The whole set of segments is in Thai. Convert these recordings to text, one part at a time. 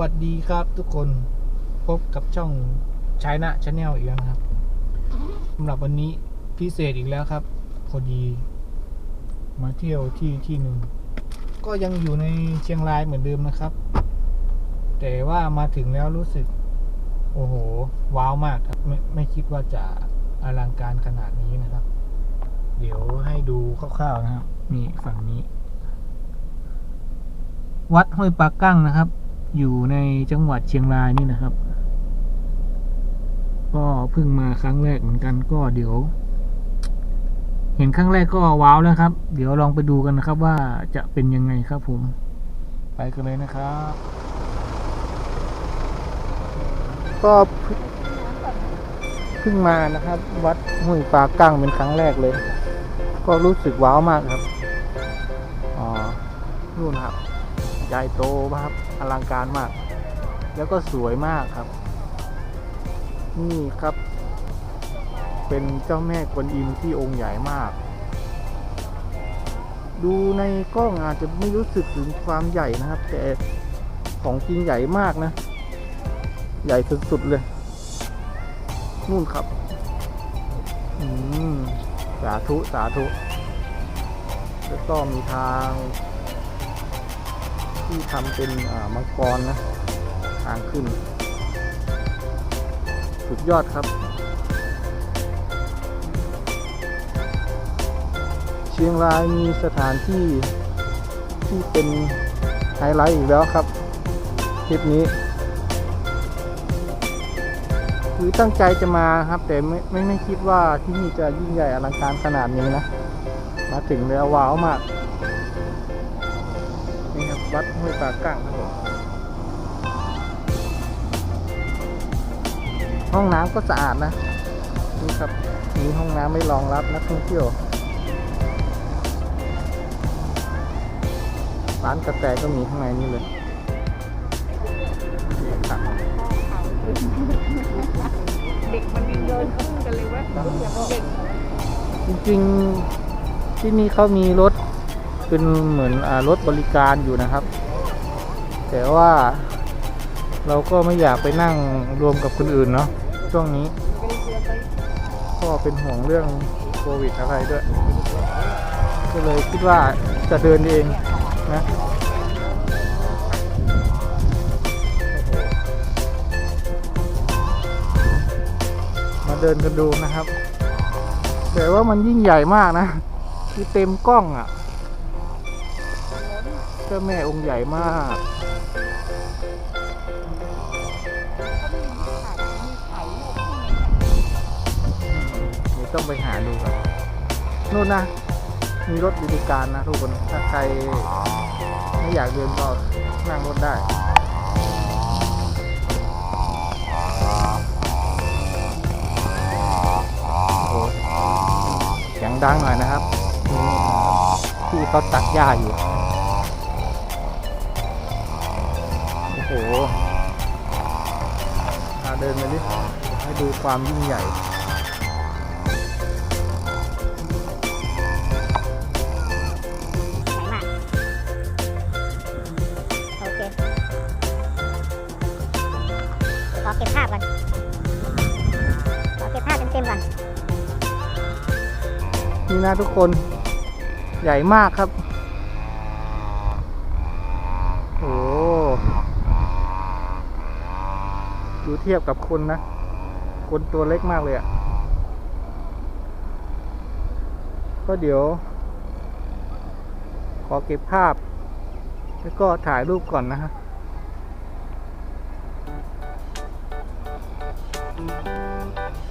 วัสดีครับทุกคนพบกับช่องชายนะชาแนลอีกแล้วนะครับสำหรับวันนี้พิเศษอีกแล้วครับ พอดี มาเที่ยวที่ที่หนึ่งก็ยังอยู่ในเชียงรายเหมือนเดิมนะครับ แต่ว่ามาถึงแล้วรู้สึก โอ้โห ว้าวมากครับ ไม่ไม่คิดว่าจะอลังการขนาดนี้นะครับ เดี๋ยวให้ดูคร่าวๆนะครับนี่ฝั่งนี้ วัดห้วยปากกั้งนะครับ อยู่ในจังหวัดเชียงรายนี่นะครับ ก็เพิ่งมาครั้งแรกเหมือนกันก็เดี๋ยว เห็นครั้งแรกก็ว้าวแล้วครับ เดี๋ยวลองไปดูกันนะครับว่าจะเป็นยังไงครับผม ไปกันเลยนะครับ ก็เพิ่งมานะครับ วัดห้วยปากกั้งเป็นครั้งแรกเลย ก็รู้สึกว้าวมากครับ อ๋อนู่นครับ ใหญ่โตมากครับอลังการมาก แล้วก็สวยมากครับ นี่ครับ เป็นเจ้าแม่กวนอิมที่องค์ใหญ่มาก ดูในกล้องอาจจะไม่รู้สึกถึงความใหญ่นะครับ แต่ของจริงใหญ่มากนะ ใหญ่สุดๆเลยนู่นครับ อืม สาธุ สาธุ แล้วก็มีทาง ที่ทำเป็นมังกรนะทางขึ้น สุดยอดครับ เชียงรายมีสถานที่ที่เป็นไฮไลท์อีกแล้วครับทริปนี้ คือตั้งใจจะมาครับ แต่ไม่ไม่ไม่คิดว่าที่นี่จะยิ่งใหญ่อลังการขนาดนี้นะ มาถึงแล้วว้าวมาก วัดห้วยปากกั้งครับผมห้องน้ำก็สะอาดนะ นี่ครับ มีห้องน้ำไม่รองรับนักท่องเที่ยว ร้านกาแฟก็มีข้างในนี่เลยนี่ครับเด็กมันยังเดินขึ้นกันเลยว่าเด็กจริงๆ ที่นี่เขามีรถ เป็นเหมือนอรถบริการอยู่นะครับ แต่ว่าเราก็ไม่อยากไปนั่งรวมกับคนอื่นเนาะช่วงนี้ ก็เป็นห่วงเรื่องโควิดอะไรด้วย ก็เลยคิดว่าจะเดินเองนะมาเดินกันดูนะครับ แต่ว่ามันยิ่งใหญ่มากนะ คือเต็มกล้องอะ่ะ จ้าแม่องค์ใหญ่มากเดี๋ยวต้องไปหาดูครับนู่นนะ มีรถบริการนะทุกคน ถ้าใครไม่อยากเดินก็นั่งรถได้เสียงดังหน่อยนะครับที่เขาตัดหญ้าอยู่ โอ้โหพาเดินไปดิให้ดูความยิ่งใหญ่ไหนมาโอเคขอเก็บภาพก่อน ขอเก็บภาพเต็มๆก่อน นี่นะทุกคน ใหญ่มากครับ โอ้ ดูเทียบกับคนนะ คนตัวเล็กมากเลยอะ่ะ ก็เดี๋ยว ขอเก็บภาพ แล้วก็ถ่ายรูปก่อนนะฮะ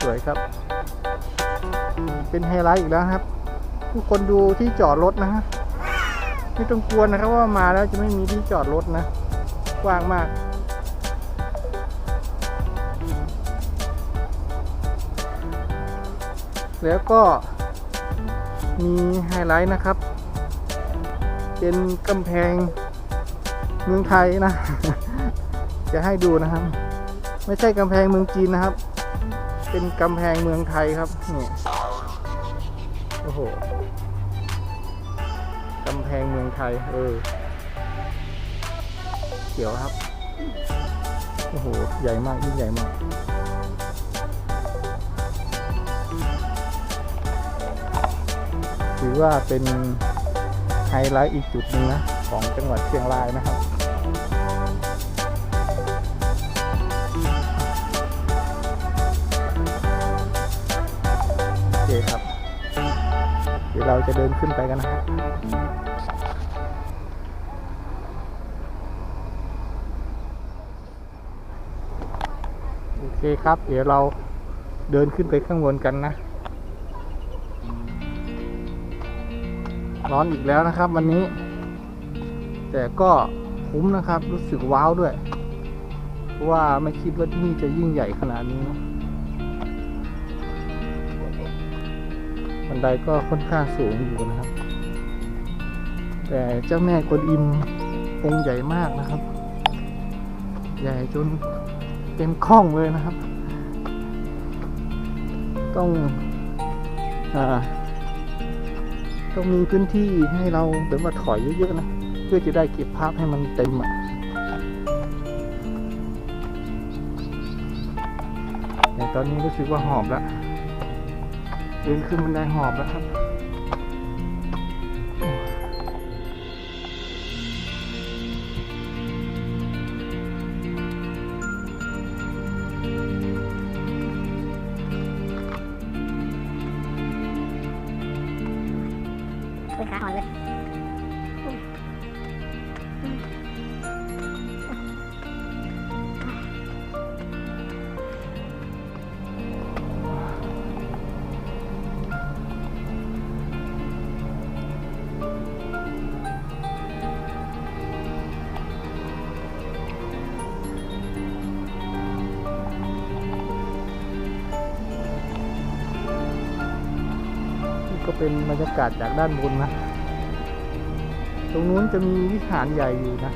สวยครับ เป็นไฮไลท์อีกแล้วครับทุกคนดูที่จอดรถนะฮะ ไม่ต้องกลัวนะครับว่ามาแล้วจะไม่มีที่จอดรถนะ กว้างมาก แล้วก็มีไฮไลท์นะครับ เป็นกำแพงเมืองไทยนะ จะให้ดูนะครับ ไม่ใช่กำแพงเมืองจีนนะครับ เป็นกำแพงเมืองไทยครับนี่โอ้โหกำแพงเมืองไทย เออ เขียวครับ โอ้โห ใหญ่มากยิ่งใหญ่มาก ถือว่าเป็นไฮไลท์อีกจุดหนึ่งนะของจังหวัดเชียงรายนะครับโอเคครับเดี๋ยวเราจะเดินขึ้นไปกันนะครับโอเคครับ เดี๋ยวเราเดินขึ้นไปข้างบนกันนะ ร้อนอีกแล้วนะครับ วันนี้ แต่ก็คุ้มนะครับ รู้สึกว้าวด้วย ว่าไม่คิดว่าที่นี่จะยิ่งใหญ่ขนาดนี้นะบันไดก็ค่อนข้างสูงอยู่นะครับ แต่เจ้าแม่กวนอิมองค์ใหญ่มากนะครับ ใหญ่จนเต็มข้องเลยนะครับ ต้องอ่า ต้องมีพื้นที่ให้เราแบบว่าถอยเยอะๆนะ เพื่อจะได้เก็บภาพให้มันเต็มอะแต่ตอนนี้รู้สึกว่าหอบแล้วเดินขึ้นบันไดหอบแล้วครับ อุ้ยขาอ่อนเลย เป็นบรรยากาศจากด้านบนนะ ตรงนู้นจะมีวิหารใหญ่อยู่นะ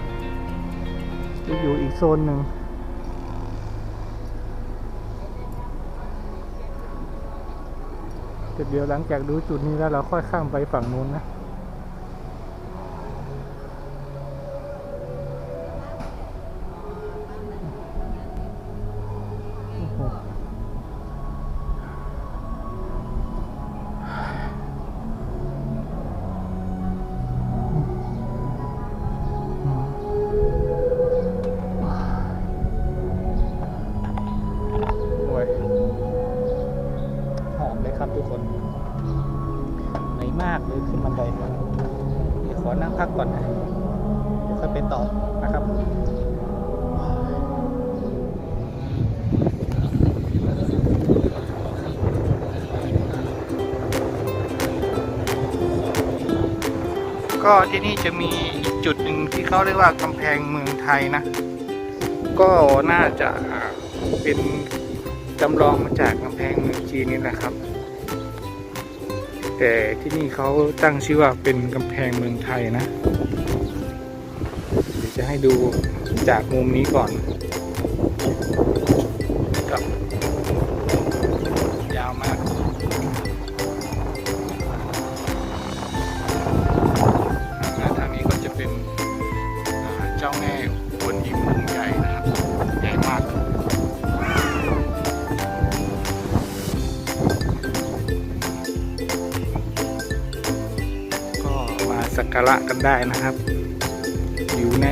จะอยู่อีกโซนหนึ่งเดี๋ยวหลังจากดูจุดนี้แล้วเราค่อยข้ามไปฝั่งนู้นนะ เหนื่อขึ้นบันไดเดี๋ยวขอนั่งพักก่อนนะเดี๋ยวค่อยไปต่อนะครับก็ที่นี่จะมีอีกจุดหนึ่งที่เขาเรียกว่ากำแพงเมืองไทยนะ ก็น่าจะเป็นจำลองมาจากกำแพงเมืองจีนนี่แหละครับ แต่ที่นี่เขาตั้งชื่อว่าเป็นกำแพงเมืองไทยนะ เดี๋ยวจะให้ดูจากมุมนี้ก่อน ระกันได้นะครับ อยู่ใน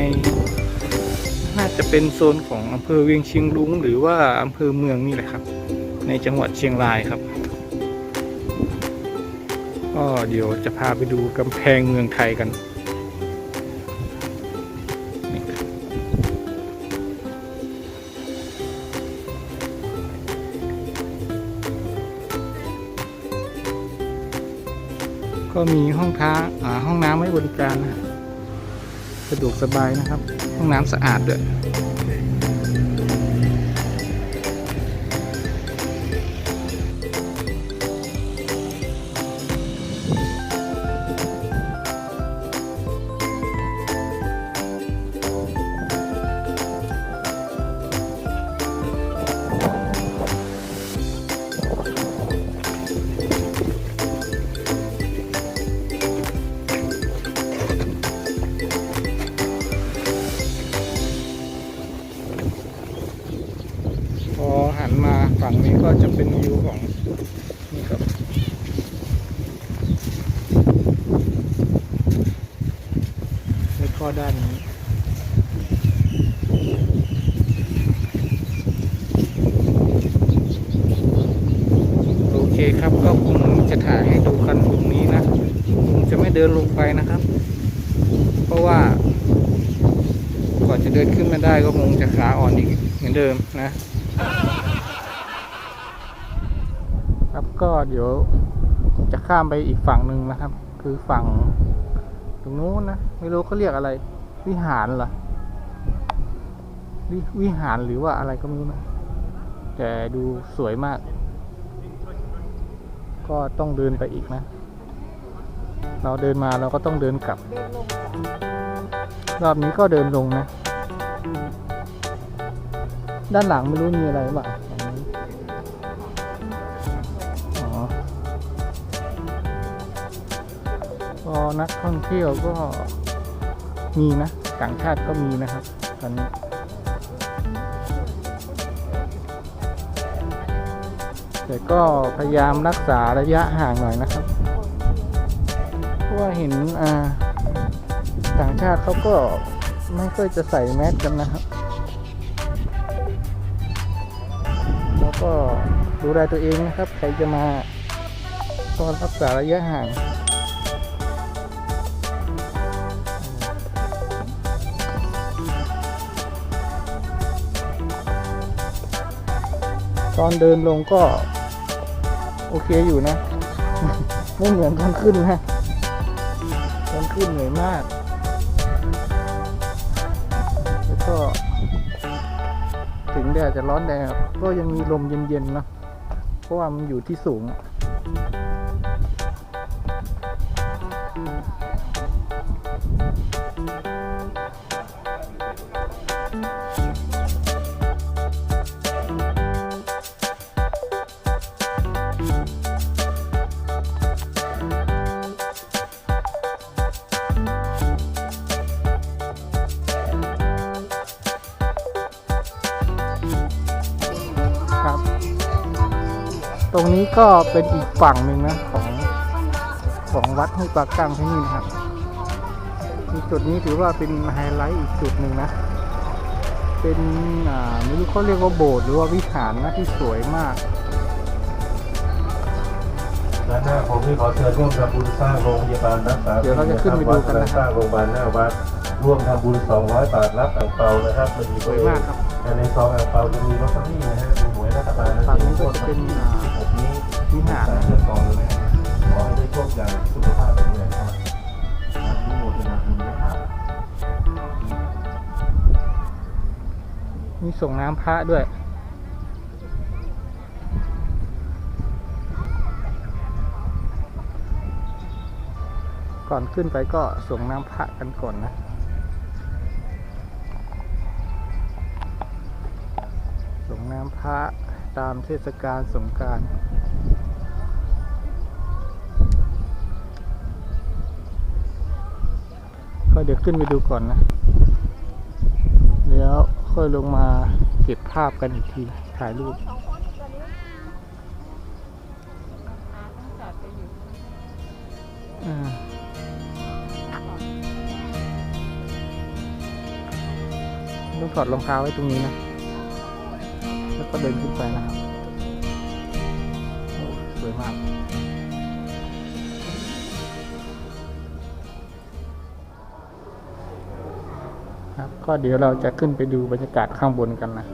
น่าจะเป็นโซนของอำเภอเวียงเชียงรุ้งหรือว่าอำเภอเมืองนี่แหละครับ ในจังหวัดเชียงรายครับก็เดี๋ยวจะพาไปดูกำแพงเมืองไทยกัน ก็มีห้องท้าห้องน้ำไว้บริการนะสะดวกสบายนะครับ ห้องน้ำสะอาดด้วย คครับก็คงจะถ่ายให้ดูกันตรงนี้นะคงจะไม่เดินลงไปนะครับ เพราะว่าก่อนจะเดินขึ้นมาได้ก็คงจะขาอ่อนอีกเหมือนเดิมนะ ครับก็เดี๋ยวจะข้ามไปอีกฝั่งหนึ่งนะครับ คือฝั่งตรงนู้นนะไม่รู้เขาเรียกอะไร วิหารเหรอวิวิหารหรือว่าอะไรก็ไม่รู้นะแต่ดูสวยมาก ก็ต้องเดินไปอีกนะ เราเดินมาเราก็ต้องเดินกลับ รอบนี้ก็เดินลงนะ ด้านหลังไม่รู้มีอะไรหรือเปล่างอ๋อก็นักท่องเที่ยวก็มีนะ ต่างชาติก็มีนะครับตอนนี้ แต่ก็พยายามรักษาระยะห่างหน่อยนะครับเพราะว่าเห็นอ่าต่างชาติเขาก็ไม่ค่อยจะใส่แมสกันนะครับแล้วก็ดูแลตัวเองนะครับ ใครจะมาก็รักษาระยะห่างตอนเดินลงก็ โอเคอยู่นะ ไม่เหมือนตอนขึ้นนะตอนขึ้นเหนื่อยมาก แล้วก็ ถึงแดดจะร้อนแดดก็ยังมีลมเย็นๆเนะเพราะว่ามันอยู่ที่สูงอะ รงนี้ก็เป็นอีกฝั่งหนึ่งนะของของวัดห้วยปลากังที่นี่นะครับมีจุดนี้ถือว่าเป็นไฮไลท์อีกจุดหนึ่งนะ เป็นอ่าไม่รู้เขาเรียกว่าโบสถ์หรือว่าวิหารนะที่สวยมากด้านหน้าผมนี่ขอเชิญร่วมทำบุญสร้างโรงพยาบาลรักษาเดี๋ยวเราจะขึ้นไปดูกันนะครับสร้างโรงพยาบาลหน้าวัดร่วมทำบุญ 200 บาทรับอ่างเปานะครับมันมีสวยมากครับแต่ในซองอ่างเปาจะมีลอตเตอรี่นะฮะเป็นหวยรัฐบาลฝั่งนี้ก็จะเป็นอ่าผมนี้ วิหารสายเลือดกอเลยนะขอให้ได้โชคใหญ่สุขภาพแข็งแรงครับอนุโมทนาบุญนะครับมีส่งน้ำพระด้วยก่อนขึ้นไปก็ส่งน้ำพระกันก่อนนะ ส่งน้ำพระตามเทศกาลสงกรารก็ เดี๋ยวขึ้นไปดูก่อนนะ แล้วค่อยลงมาเก็บภาพกันอีกที ถ่ายรูปอ่าต้องถอดรองเท้าไว้ตรงนี้นะ แล้วก็เดินขึ้นไปนะครับ สวยมาก ก็เดี๋ยวเราจะขึ้นไปดูบรรยากาศข้างบนกันนะ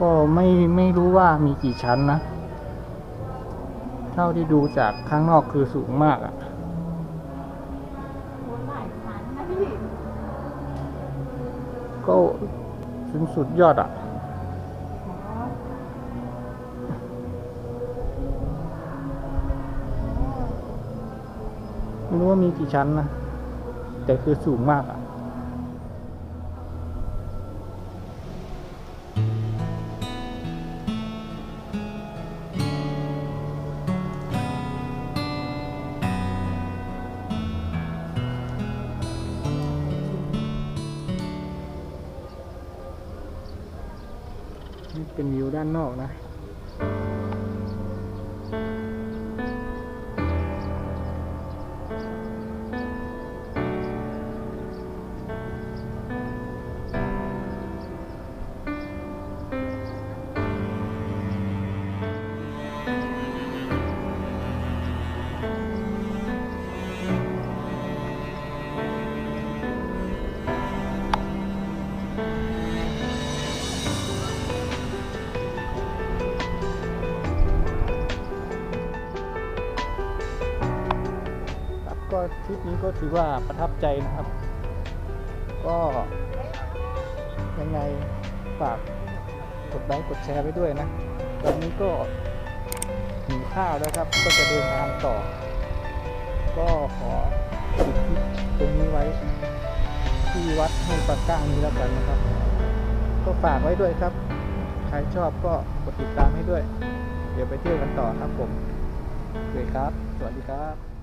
ก็ไม่ไม่รู้ว่ามีกี่ชั้นนะ เท่าที่ดูจากข้างนอกคือสูงมากอะ่ะก็ถึงสุดยอดอะ่ะไม่รู้ว่ามีกี่ชั้นนะ แต่คือสูงมากอะ่ะเป็นวิวด้านนอกนะ ทริปนี้ก็ถือว่าประทับใจนะครับ ก็ยังไงฝากกดไลค์กดแชร์ไปด้วยนะตอนนี้ก็หิวข้าวแล้วครับ ก็จะเดินทางต่อ ก็ขอปิดคลิปตรงนี้ไว้ ที่วัดห้วยปากก้างนี้แล้วกันนะครับ ก็ฝากไว้ด้วยครับ ใครชอบก็กดติดตามให้ด้วย เดี๋ยวไปเที่ยวกันต่อครับผมโอเคครับ สวัสดีครับ